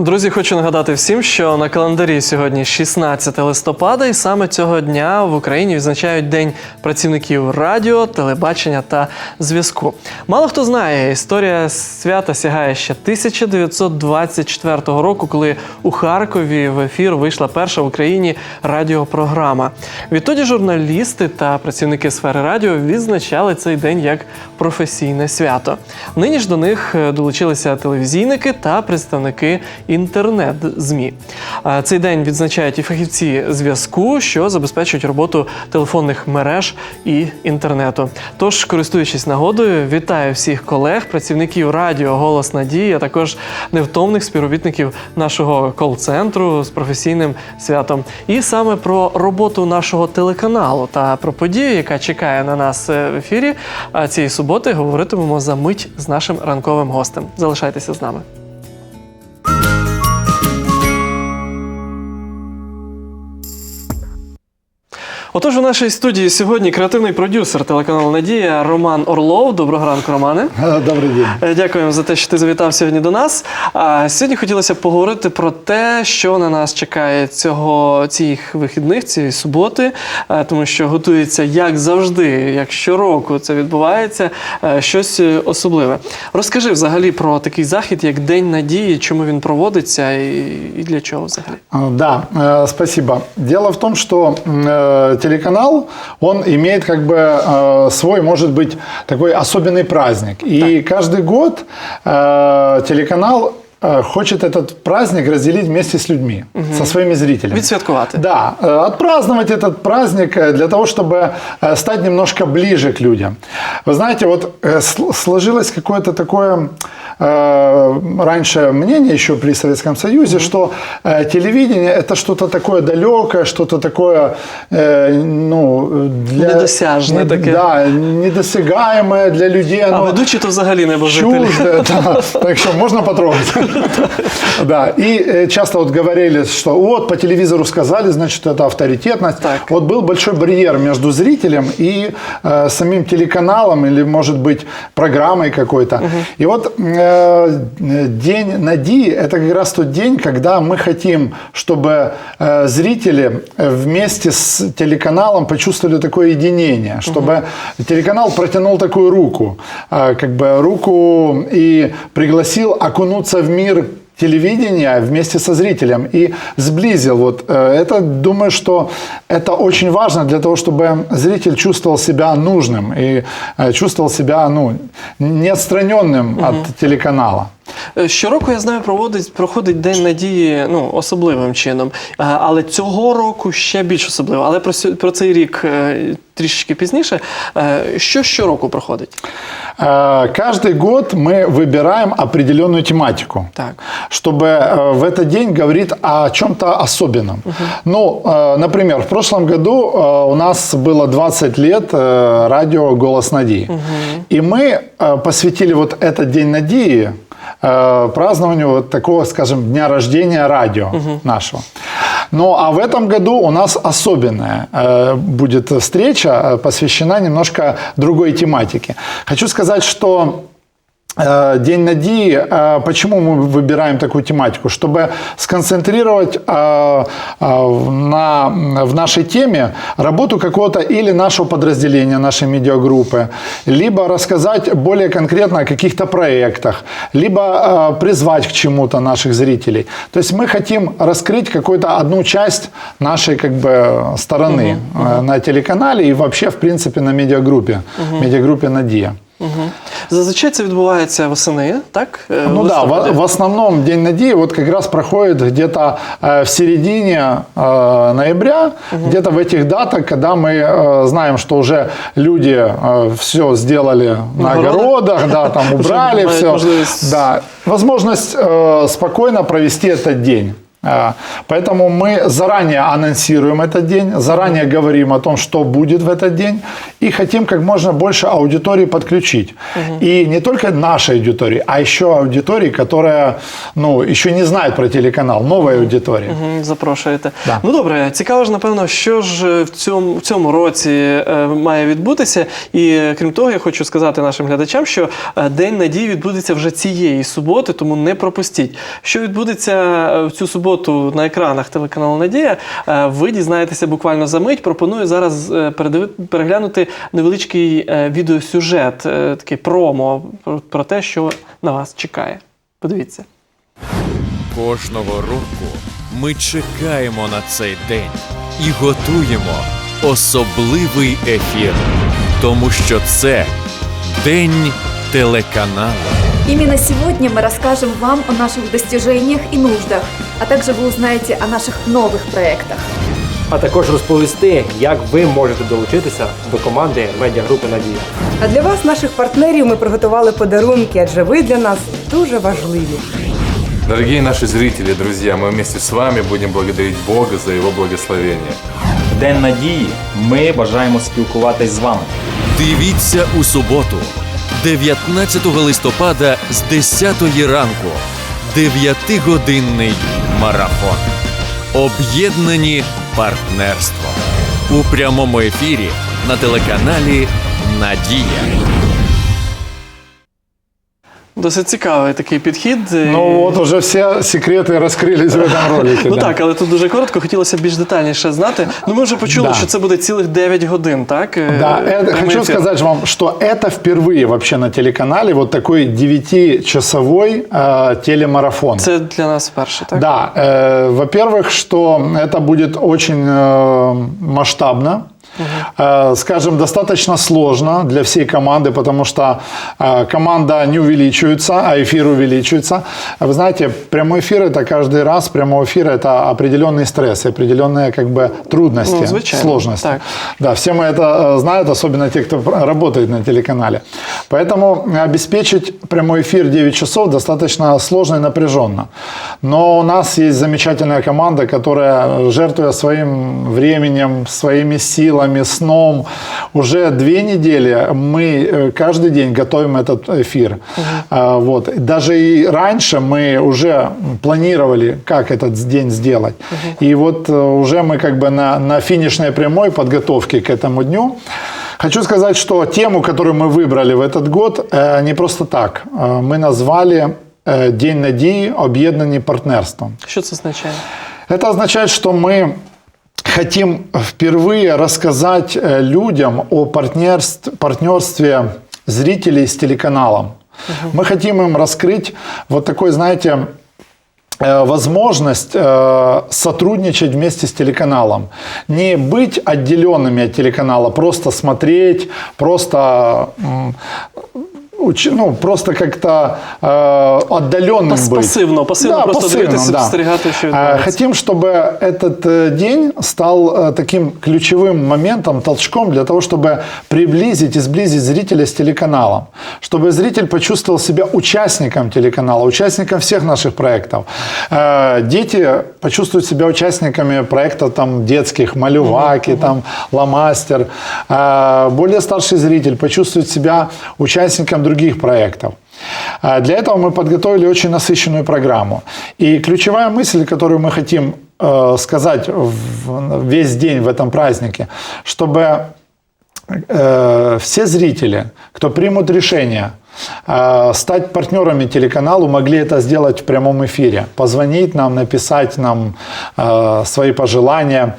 Друзі, хочу нагадати всім, що на календарі сьогодні 16 листопада, і саме цього дня в Україні відзначають День працівників радіо, телебачення та зв'язку. Мало хто знає, історія свята сягає ще 1924 року, коли у Харкові в ефір вийшла перша в Україні радіопрограма. Відтоді журналісти та працівники сфери радіо відзначали цей день як професійне свято. Нині ж до них долучилися телевізійники та представники інтернет-змі. Е, Цей день відзначають і фахівці зв'язку, що забезпечують роботу телефонних мереж і інтернету. Тож, користуючись нагодою, вітаю всіх колег, працівників радіо Голос Надії, а також невтомних співробітників нашого кол-центру з професійним святом. І саме про роботу нашого телеканалу та про подію, яка чекає на нас е, в ефірі цієї суботи, говоритимемо за мить з нашим ранковим гостем. Залишайтеся з нами. Отож, у нашій студії сьогодні креативний продюсер телеканалу Надія Роман Орлов. Доброго ранку, Романе. Добрий день. Е, Дякуємо за те, що ти завітав сьогодні до нас. А сьогодні хотілося б поговорити про те, що на нас чекає цього цих вихідних, цієї суботи, е, тому що готується як завжди, як щороку це відбувається, е, щось е, особливе. Розкажи взагалі про такий захід, як День надії, чому він проводиться і, для чого взагалі. Да, спасибо. Дело в том, что э, телеканал, он имеет как бы э, свой, может быть, такой особенный праздник. И каждый год э, телеканал хочет этот праздник разделить вместе с людьми, со своими зрителями. Відсвяткувати. Да, э, отпраздновать этот праздник э, для того, чтобы э, стать немножко ближе к людям. Вы знаете, вот э, сл- сложилось какое-то такое э, раньше мнение еще при Советском Союзе, что э, телевидение это что-то такое далекое, что-то такое, э, ну, для... Недосяжне таке. Да, недосягаемое для людей. А оно- ведучі то взагалі небожителі. чуждое, да. Так что можно потрогать. Да, и э, часто вот говорили, что вот по телевизору сказали, значит, это авторитетность. Вот был большой барьер между зрителем и э, самим телеканалом или, может быть, программой какой-то. И вот э, День Нади – это как раз тот день, когда мы хотим, чтобы зрители вместе с телеканалом почувствовали такое единение, чтобы телеканал протянул такую руку, как бы руку и пригласил окунуться в мир телевидения вместе со зрителем и сблизил. Вот э, это, думаю, что это очень важно для того, чтобы зритель чувствовал себя нужным и э, чувствовал себя ну, не отстраненным от телеканала. Е, Щороку, я знаю, проводить, проходить День надії ну, особливим чином. Е, Але цього року ще більш особливо. Але про, сьо- про цей рік е, трішечки пізніше. Е, Що щороку проходить? Э, Каждый год мы выбираем определенную тематику, Так. чтобы э, в этот день говорить о чем-то особенном. Ну, э, например, в прошлом году э, у нас было 20 лет э, радио «Голос Надии». И мы э, посвятили вот этот День Надии э, празднованию вот такого, скажем, дня рождения радио нашего. Ну, а в этом году у нас особенная э, будет встреча, э, посвящена немножко другой тематике. Хочу сказать, что День Надии, э, почему мы выбираем такую тематику? Чтобы сконцентрировать э, э, на, в нашей теме работу какого-то или нашего подразделения, нашей медиагруппы, либо рассказать более конкретно о каких-то проектах, либо э, призвать к чему-то наших зрителей. То есть мы хотим раскрыть какую-то одну часть нашей как бы стороны э, на телеканале и вообще, в принципе, на медиагруппе, медиагруппе «Надия». Угу. Зазвичай це відбувається восени, так? Е, Ну в да, в, листопаді. в основном День Надии вот как раз проходит где-то э, в середине э, ноября, где-то в этих датах, когда мы э, знаем, что уже люди все сделали на огородах. огородах, да, там убрали мають все. можливість. Да, возможность э, спокойно провести этот день. Э, Поэтому мы заранее анонсируем этот день, заранее говорим о том, что будет в этот день, и хотим как можно больше аудитории подключить. И не только нашей аудитории, а еще аудитории, которая ну, еще не знает про телеканал, новая аудитория. Мгм, Запрошуєте. Да. Ну добре, цікаво ж, напевно, що ж е, в цьому, в цьому році е, має відбутися. І е, крім того, я хочу сказати нашим глядачам, що е, День надії відбудеться вже цієї суботи, тому не пропустіть. Що відбудеться е, в цю суботу На екранах телеканалу Надія, е, ви дізнаєтеся буквально за мить. Пропоную зараз е, переглянути невеличкий е, відеосюжет, таке промо про, про те, що на вас чекає. Подивіться. Кожного року ми чекаємо на цей день і готуємо особливий ефір, тому що це День телеканалу. Именно сегодня мы расскажем вам о наших достижениях и нуждах, а также вы узнаете о наших новых проектах. а також розповісти, як ви можете долучитися до команди медіагрупи Надія. А для вас, наших партнерів, ми приготували подарунки, адже ви для нас дуже важливі. Дорогие наши зрители, друзья, мы вместе с вами будем благодарить Бога за Его благословение. День надії. Ми бажаємо спілкуватись з вами. Дивіться у суботу, 19 листопада з 10 ранку. 9-годинний марафон. Об'єднані партнерством у прямому ефірі на телеканалі Надія. Досить цікавий такий підхід. Ну вот уже все секреты раскрылись в этом ролике. Ну да. так, але тут дуже коротко, хотілося б більш детальніше знати. Ну ми вже почули, Да. що це буде цілих 9 годин, так? Е, Да, это, прямий хочу ефір. сказать вам, что это впервые вообще на телеканале вот такой 9-часовой э, телемарафон. Це для нас перше, так? Да, э, во-первых, что это будет очень э, масштабно. Э, Скажем, достаточно сложно для всей команды, потому что э, команда не увеличивается, а эфир увеличивается. Вы знаете, прямой эфир это каждый раз прямой эфир это определенный стресс, определенные как бы трудности, Ну, звичайно, сложности. так. Да, все мы это э, знают, особенно те, кто работает на телеканале. Поэтому обеспечить прямой эфир 9 часов достаточно сложно и напряженно. Но у нас есть замечательная команда, которая, жертвуя своим временем, своими силами, сном, уже две недели мы э, каждый день готовим этот эфир. А, Вот. Даже и раньше мы уже планировали, как этот день сделать. И вот э, уже мы как бы на, на финишной прямой подготовки к этому дню. Хочу сказать, что тему, которую мы выбрали в этот год, э, не просто так. Э, Мы назвали э, День надії об'єднані партнерством. Що це означає? Это означает, что мы хотим впервые рассказать э, людям о партнерстве, партнерстве зрителей с телеканалом. Мы хотим им раскрыть вот такой, знаете, э, возможность э, сотрудничать вместе с телеканалом. Не быть отделенными от телеканала, просто смотреть, просто ну, просто как-то э, отдаленным Пас- быть. пассивно, пассивно просто дивитися, спостерігати, що Э, відбувається. Хотим, чтобы этот э, день стал э, таким ключевым моментом, толчком для того, чтобы приблизить и сблизить зрителя с телеканалом. Чтобы зритель почувствовал себя участником телеканала, участником всех наших проектов. Э, Дети почувствуют себя участниками проектов там, детских, Малюваки, там, Ламастер. Э, Более старший зритель почувствует себя участником других проектов. А Для этого мы подготовили очень насыщенную программу. И ключевая мысль, которую мы хотим э, сказать весь день в этом празднике, чтобы э, все зрители, кто примут решение стать партнерами телеканалу, могли это сделать в прямом эфире. Позвонить нам, написать нам э, свои пожелания.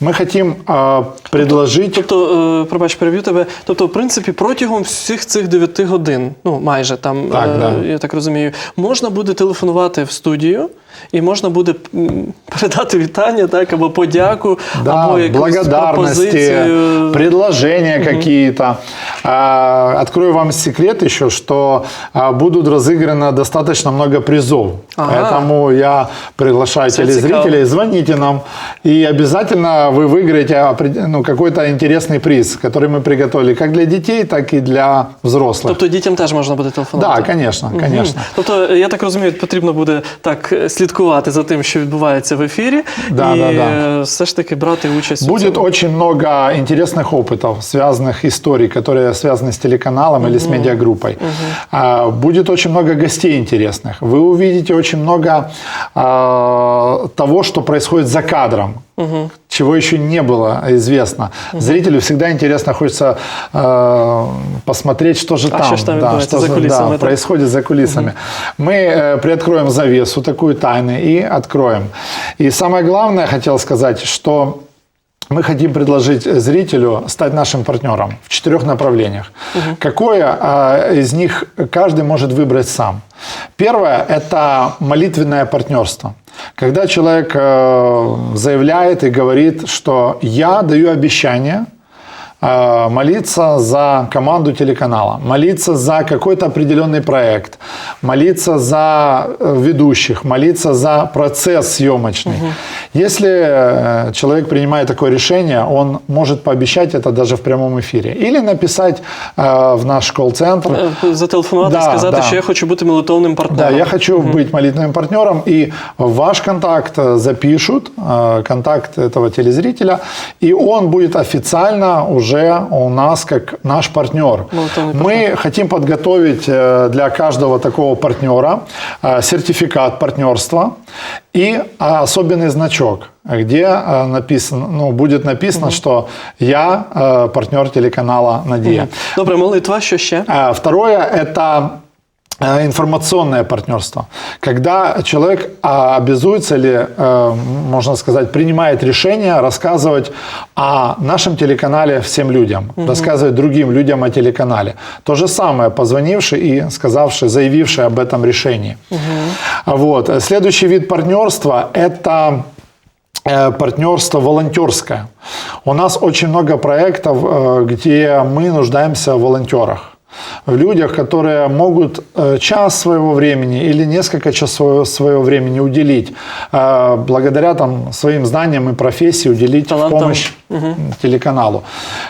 Мы хотим э, предложить... Тобто, е, пробач, переб'ю тебе. Тобто, в принципі, протягом всіх цих 9 годин, ну майже там, Так, е, да. я так розумію, можна буде телефонувати в студію. І можна буде м, передати вітання, так, або подяку, Да, або якусь благодарности, пропозицію. предложения какие-то. А, Открою вам секрет еще, что а, будут разыграно достаточно много призов. Ага. Поэтому я приглашаю Всё телезрителей, цікаво. звоните нам, и обязательно вы выиграете опред- ну, какой-то интересный приз, который мы приготовили как для детей, так и для взрослых. Тобто дітям теж можна буде телефонувати? Да, конечно, конечно. Тобто, я так розумію, потрібно буде так е, слідкувати за тим, що відбувається в ефірі, Да, і да, да. е, все ж таки брати участь у Будет цьому. очень много интересных опытов, связанных историй, которые связаны с телеканалом или с медиагруппой. А, Будет очень много гостей интересных. Вы увидите очень много а, того, что происходит за кадром. Чего еще не было известно. Зрителю всегда интересно, хочется э, посмотреть, что же А там, что там да, что за кулисами, да, происходит за кулисами. Мы э, приоткроем завесу такую тайны и откроем. И самое главное, хотел сказать, что мы хотим предложить зрителю стать нашим партнером в четырех направлениях. Какое а, из них каждый может выбрать сам? Первое – это молитвенное партнерство. Когда человек э, заявляет и говорит, что я даю обещание э, молиться за команду телеканала, молиться за какой-то определенный проект, молиться за э, ведущих, молиться за процесс съемочный. Если э, человек принимает такое решение, он может пообещать это даже в прямом эфире. Или написать э, в наш колл-центр. Зателефонувати Да, сказати, да. що я хочу бути молитовним Да, партнером. я хочу быть молитвенным партнером, и ваш контакт э, запишут, э, контакт этого телезрителя, и он будет официально уже у нас как наш партнер. Молитвенный Мы хотим подготовить э, для каждого такого партнера э, сертификат партнерства и а, особенный значок, где э, написано, ну, будет написано, что я э, партнер телеканала «Надия». Добре, молитва, що ще? Второе – это информационное партнерство. Когда человек а, обязуется или, э, можно сказать, принимает решение рассказывать о нашем телеканале всем людям, рассказывать другим людям о телеканале. То же самое, позвонивший и сказавший, заявивший об этом решении. Вот. Следующий вид партнерства – это э, партнерство волонтерское. У нас очень много проектов, э, где мы нуждаемся в волонтерах. В людях, которые могут э, час своего времени или несколько часов своего времени уделить, э, благодаря там, своим знаниям и профессии уделить Талантам. помощь телеканалу.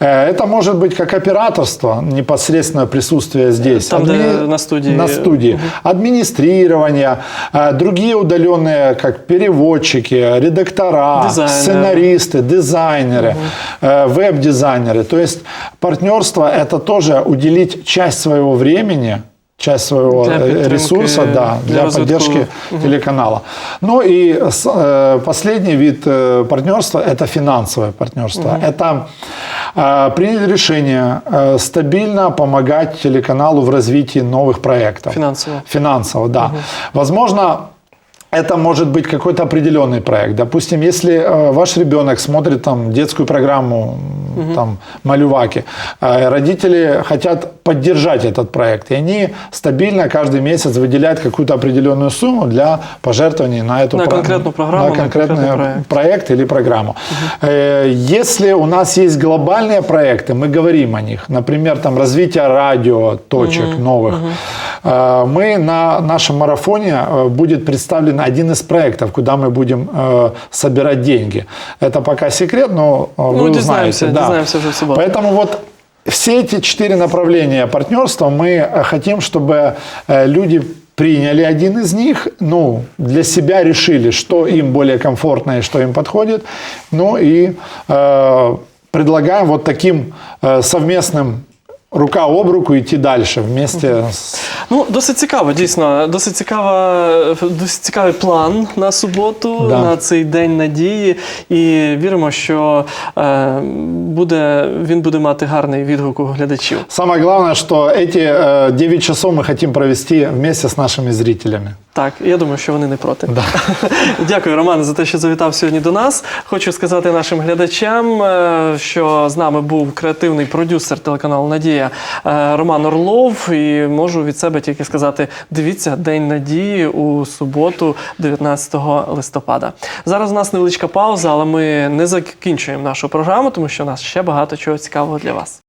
Э, Это может быть как операторство, непосредственное присутствие здесь. Там, Адми- на студии. На студии. Администрирование, э, другие удаленные, как переводчики, редактора, Дизайнеры. сценаристы, дизайнеры, э, веб-дизайнеры. То есть партнерство – это тоже уделить часть своего времени, часть своего Для э, ресурса да, для для поддержки телеканала. Ну и э, последний вид э, партнерства – это финансовое партнерство. Это э, принять решение э, стабильно помогать телеканалу в развитии новых проектов. Финансово. Финансово, да. Возможно, это может быть какой-то определенный проект. Допустим, если э, ваш ребенок смотрит там детскую программу м, там Малюваки, э, родители хотят поддержать этот проект, и они стабильно каждый месяц выделяют какую-то определенную сумму для пожертвований на эту На про- конкретную программу, на на конкретный конкретный проект. проект или программу. Э, Если у нас есть глобальные проекты, мы говорим о них. Например, там развитие радио точек новых. Э, Мы на нашем марафоне э, будет представлен один из проектов, куда мы будем э, собирать деньги. Это пока секрет, но э, вы Ну, дізнаємося, узнаете. да. дізнаємося вже в суботу. Поэтому вот все эти четыре направления партнерства мы э, хотим, чтобы э, люди приняли один из них, ну, для себя решили, что им более комфортно и что им подходит, ну и э, предлагаем вот таким э, совместным рука об руку идти дальше вместе с Ну, досить цікаво, дійсно. Досить цікава, досить цікавий план на суботу, Да. на цей день надії. І віримо, що е, буде, він буде мати гарний відгук у глядачів. Самое главное, что эти э, 9 часов мы хотим провести вместе с нашими зрителями. Так, я думаю, що вони не проти. Дякую, Роман, за те, що завітав сьогодні до нас. Хочу сказати нашим глядачам, е, що з нами був креативний продюсер телеканалу Надія е, Роман Орлов. І можу від себе тільки сказати: дивіться День надії у суботу, 19 листопада. Зараз у нас невеличка пауза, але ми не закінчуємо нашу програму, тому що у нас ще багато чого цікавого для вас.